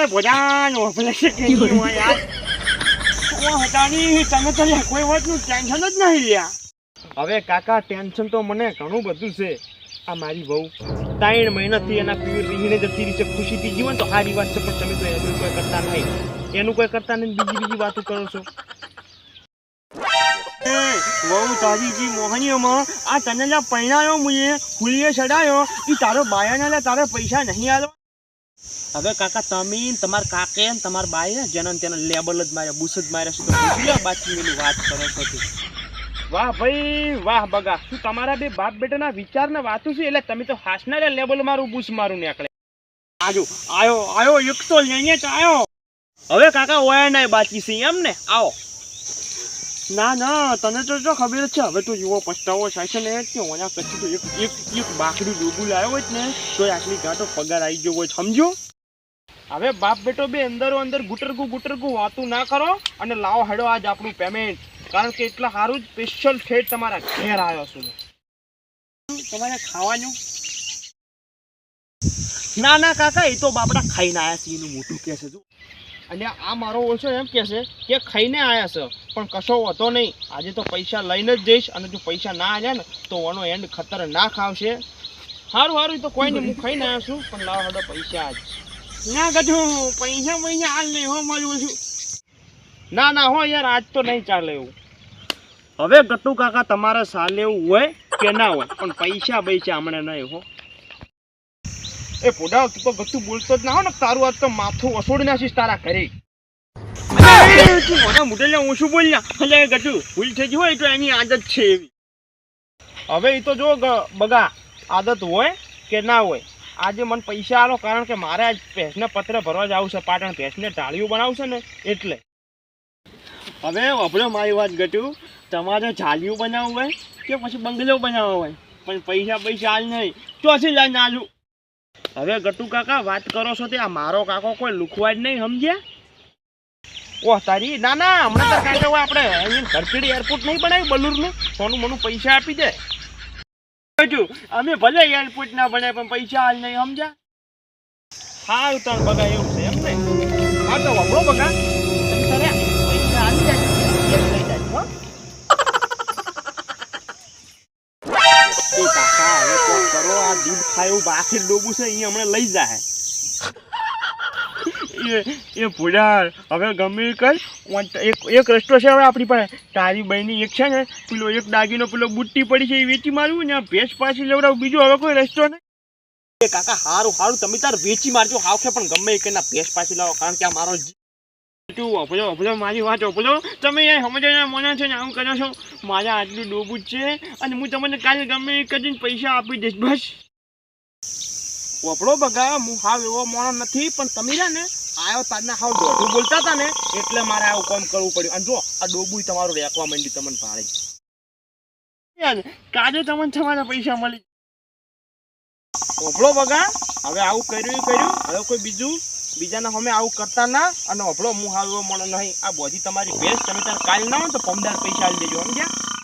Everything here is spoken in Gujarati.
એ બધાનો ભલે છે કે યાર. ઓ હટાની તમે તો કોઈ વાતનું ટેન્શન જ નહીં લ્યા. હવે કાકા ટેન્શન તો મને ઘણું બધું છે. આ મારી વહુ. ત્રણ મહિનાથી એના પીર રીહીને જતી રહી છે. ખુશીથી જીવન તો સારી વાત છે પણ તમે તો એનું કોઈ કરતા નહીં. એનું કોઈ કરતા નહીં બીજી બીજી વાતો કરો છો. વહુ તારી જી મોહનીઓમાં આ તને લા પૈણાયો મુએ હુલીએ ચડાયો ઈ તારો બાયાના તારે પૈસા નહીં આલો. હવે કાકા તમે ને તમાર કાકે ને તમાર બાઈ જેને તેને લેબલ જ માર્યા બુસ જ માર્યા શું બાકી વાત કરો છો વાહ ભાઈ વાહ બગા. શું તમારા બે બાપ બેટાના વિચાર ને વાતું છે? એટલે તમે તો હાસના લેબલ મારું બુસ મારું નીકળે. આજુ આયો આયો એક તો અહીંયા જ આયો. હવે કાકા ઓયા ના બાકી છે એમ ને? આવો. ના ના તને તો જો ખબર છે હવે તો યુવો પસ્તાવો થાય છે ને કે ઓના પછી તો એક એક એક બાકડું ડૂબું લાવ્યો હોય ને તો આટલી ગાંઠો પગાર આવી ગયો હોય સમજો હવે બાપ બેટો બે અંદરો અંદર ગુટરગું ગુટરગું વાતું ના કરો અને લાવો હેડો આજ આપણું પેમેન્ટ કારણ કે એટલા સારું જ સ્પેશિયલ ઠેઠ તમારા ઘેર આવ્યો છું તમારે ખાવાનું? ના ના કાકા એ તો બાપડા ખાઈને આવ્યા છે એનું મોટું કે છે જો. અને આ મારો ઓછો એમ કે છે કે ખાઈને આયા છે પણ કશો હતો નહીં. આજે તો પૈસા લઈને જ જઈશ અને જો પૈસા ના આવ્યા ને તો ઓનો એન્ડ ખતરનાક આવશે. સારું સારું તો કોઈ નહીં હું ખાઈને આવ્યા છું પણ લાવો હડો પૈસા આજ. ના ગઢું પૈસા પૈસા હાલ નહીં હો મારું છું. ના ના, હો, યાર, આજ તો નહીં ચાલે એવું. હવે ગટુ કાકા તમારે સાલે એવું હોય કે ના હોય, પણ પૈસા પૈસા હમણાં નહીં, હો. એ પોડા તું તો ગટુ બોલતો જ ના હો ને, તારું આજ તો માથું વસોડી નાખીશ તારા ઘરે. મોટા મોટેલ હું શું બોલ્યા? એટલે ગટુ ભૂલ થઈ ગઈ હોય તો એની આદત છે એવી. હવે એ તો જો બગા, આદત હોય કે ના હોય આજે મને પૈસા આલો કારણ કે મારે આજ ભેંસને પત્ર ભરવા જવું છે. પાટણ ભેંસને ઢાળિયું બનાવશે ને એટલે. હવે વભળો મારી વાત ઘટ્યું તમારે જાલિયું બનાવવું હોય કે પછી બંગલો બનાવવો હોય? પણ પૈસા પૈસા હાલ નહીં. ચોથી લાઈન આલું. હવે ગટુ કાકા વાત કરો છો તે? આ મારો કાકો કોઈ લુખવા જ નહીં સમજ્યા? ઓહ તારી? ના ના હમણાં તો કાકા આપણે અહીંયા ખર્ચડી એરપોર્ટ નહીં બનાવ્યું બલુરનું. સોનું મનું પૈસા આપી દે. અમે ભલે એરપોર્ટ ના ભણે પણ પૈસા હાલ નહીં સમજ્યા? હા ઉતાર બગા એવું છે એમ ને? હા તો વાપરો બગા પૈસા જાય કોક કરો આ દૂધ ખાય એવું બાકી ડોબું છે અહીંયા હમણાં લઈ જાય. એ એ ભૂડા હવે ગમે કર. એક એક રસ્તો છે હવે આપણી પાસે. તારી બહેની એક છે ને પેલો એક દાગીનો પેલો બુટ્ટી પડી છે એ વેચી મારવું ને ભેંસ પાછી લેવડાવું બીજો હવે કોઈ રસ્તો નહીં. એ કાકા હારું હારું તમે તાર વેચી મારજો હાવખે પણ ગમે એ ના ભેંસ પાછી લાવો કારણ કે આ મારો તું અભલો અભલો મારી વાત અભલો તમે યાર સમજાય મને છે ને આમ કરો છો. મારા આટલું ડોબું જ છે અને હું તમને કાલે ગમે એક જ પૈસા આપી દઈશ બસ. વપડો બગા હું હાવ એવો મોણો નથી પણ તમે રહ્યા ને આયો તારના હાવ દોઢું બોલતા હતા ને એટલે મારે આવું કામ કરવું પડ્યું. અને જો આ ડોબુય તમારું રેકવા માંડી તમને ભાડે. યાર કાજે તમને તમારા પૈસા મળી ઓભળો બગા હવે આવું કર્યું કર્યું હવે કોઈ બીજું બીજાને અમે આવું કરતા ના અને ઓભળો હું હાલવો મળે નહીં. આ બધી તમારી ભેંસ તમે તાર કાલ ના હોય તો પમદાર પૈસા આવી દેજો સમજ્યા?